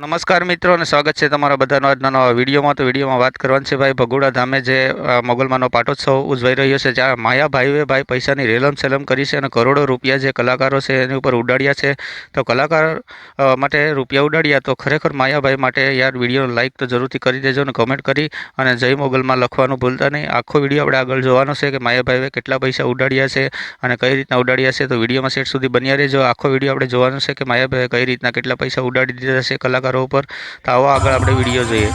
નમસ્કાર મિત્રો અને સ્વાગત છે તમારા બધાનો આજના નવા વિડીયોમાં. તો વિડીયોમાં વાત કરવાની છે ભાઈ ભગોડા ધામે જે મોગલમાનો પાટોત્સવ ઉજવાઈ રહ્યો છે, જ્યાં માયાભાઈએ ભાઈ પૈસાની રેલમ સેલમ કરી છે અને કરોડો રૂપિયા જે કલાકારો છે એની ઉપર ઉડાડ્યા છે. તો કલાકાર માટે રૂપિયા ઉડાડ્યા તો ખરેખર માયાભાઈ માટે યાર વીડિયો લાઈક તો જરૂરથી કરી દેજો અને કમેન્ટ કરી અને જય મોગલમાં લખવાનું ભૂલતા નહીં. આખો વીડિયો આપણે આગળ જોવાનો છે કે માયાભાઈએ કેટલા પૈસા ઉડાડ્યા છે અને કઈ રીતના ઉડાડ્યા છે તો વિડીયોમાં સેટ સુધી બન્યા રહેજો. આખો વીડિયો આપણે જોવાનો છે કે માયાભાઈએ કઈ રીતના કેટલા પૈસા ઉડાડી દીધા છે કલાકારો ઉપર તો આવો આગળ આપણે વીડિયો જોઈએ.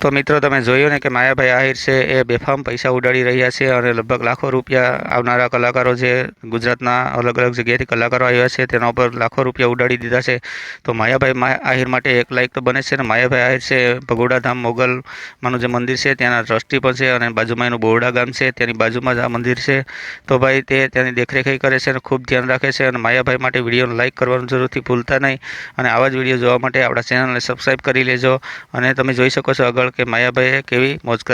તો મિત્રો તમે જોયું ને કે માયાભાઈ આહિર છે, એ બેફામ પૈસા ઉડાડી રહ્યા છે અને લગભગ લાખો રૂપિયા આવનારા કલાકારો જે ગુજરાતના અલગ અલગ જગ્યાએથી કલાકારો આવ્યા છે, તેના ઉપર લાખો રૂપિયા ઉડાડી દીધા છે. તો માયાભાઈ આહિર માટે એક લાયક તો બને છે ને. માયાભાઈ આહિર છે ભગોડા ધામ મોગલમાંનું જે મંદિર છે, ત્યાંના ટ્રસ્ટી પણ છે અને બાજુમાં એનું બોરડા ગામ છે, તેની બાજુમાં જ આ મંદિર છે. તો ભાઈ તે ત્યાંની દેખરેખ કરે છે અને ખૂબ ધ્યાન રાખે છે અને માયાભાઈ માટે વિડીયોને લાઈક કરવાનું જરૂરથી ભૂલતા નહીં. અને આવા જ વીડિયો જોવા માટે આપણા ચેનલને સબસ્ક્રાઈબ કરી લેજો અને તમે જોઈ શકો છો આગળ કે માયાભાઈએ કેવી મોજ કરી